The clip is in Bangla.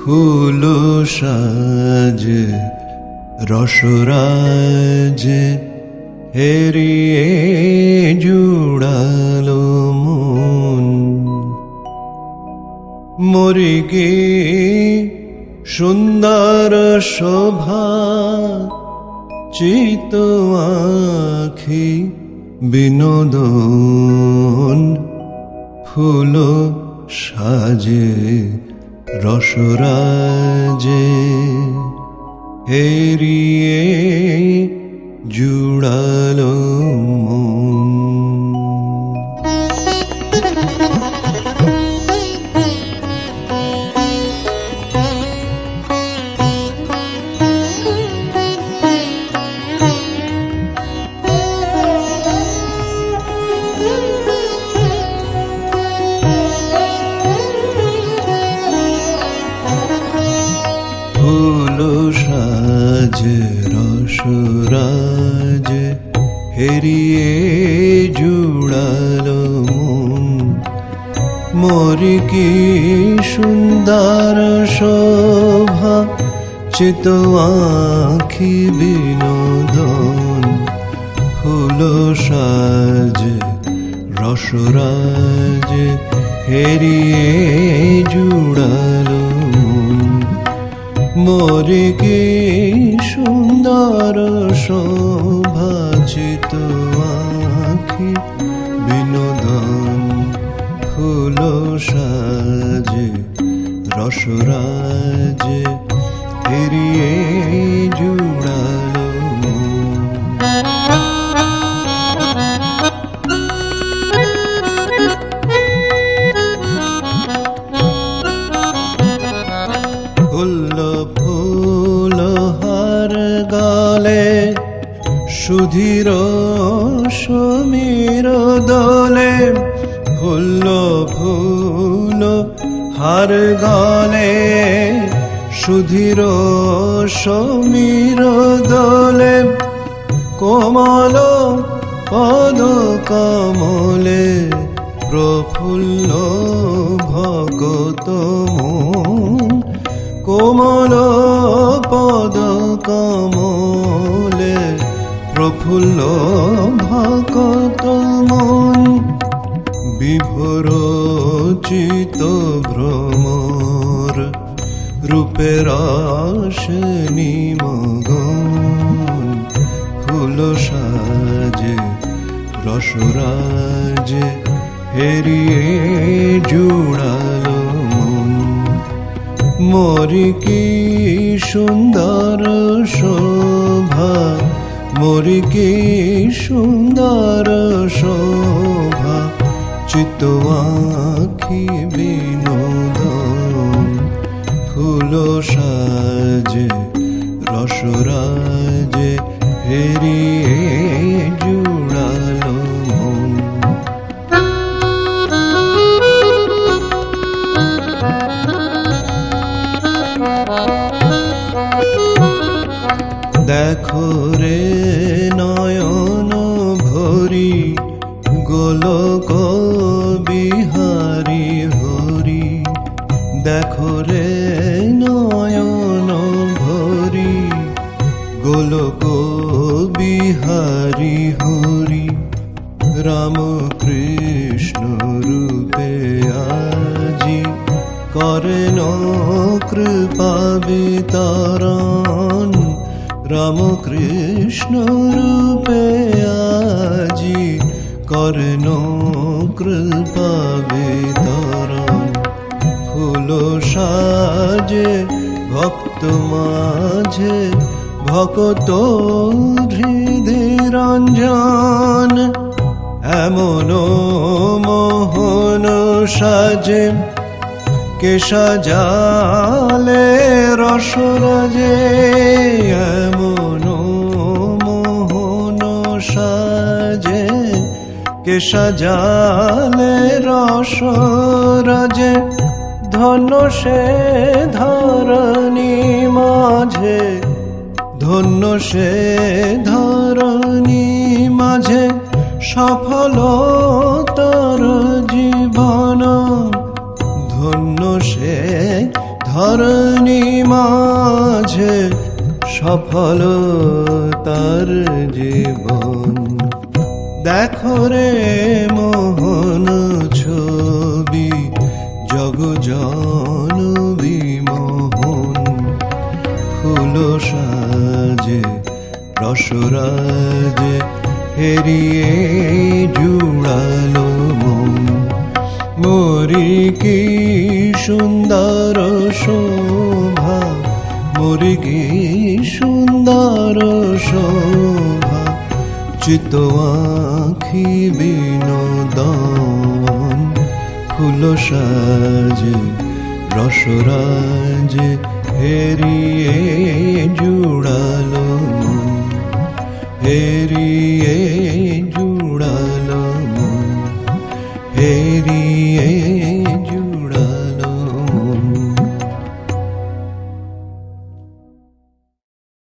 ফুল সাজে রসরাজে হেরিয়ে জুড়ালো মন। মরিগে সুন্দর শোভা চিত আখি বিনোদন ফুল সাজে রসরাজে হেরিয়ে হেরিয়ে জুড়ালো মন। মরি কি সুন্দর শোভা, চিত আখি বিনোদন। ফুল সাজে, রসরাজ, হেরিয়ে জুড়ালো মোরে কি সুন্দর শোভাচিত আখি বিনোদন ফুল সাজে রসরাজে ফিরিয়ে জুড়ালো গালে সুধীর সমীর দোলে ফুল ফুল হার গালে, সুধীর সমীর দোলে, কোমল পদ কমলে, প্রফুল্ল ভগত কোমল পদ কমলে প্রফুল্ল ভগত মন বিভোর চিত ভ্রমর রূপের নিমগন ফুল সাজে রসরাজে হেরিয়ে জুড়ালো মরি কি সুন্দর শোভা? মরি কি সুন্দর শোভা? চিত্ত আখি নয়ন ভরি, গোলক বিহারি হরি। দেখো রে নয়ন ভরি, গোলক বিহারি হরি। রাম কৃষ্ণ রূপে আজি, করেন কৃপা বিতরণ। রাম কৃষ্ণ রূপে আজি করেন কৃপা বিতরণ। ফুল সাজে, ভক্ত মাঝে, ভকত হৃদয় রঞ্জন এমন মোহন সাজে কে সাজালে রসরাজে, এমন সাজালে রসরাজে ধন্য সে ধরণী মাঝে, ধন্য সে ধরণী মাঝে, সফল তর জীবন সে ধরণী মাঝে, সফল তার জীবন। দেখো রে মোহন ছবি জগজন বিমোহন। ফুল সাজে, রসরাজে হেরিয়ে জুড়ালো মন। মরি কি সুন্দর শোভা, মরি কি সুন্দর শোভা। চিত আখি বিনোদন ফুল সাজে রসরাজে হেরিয়ে জুড়ালো হেরিয়ে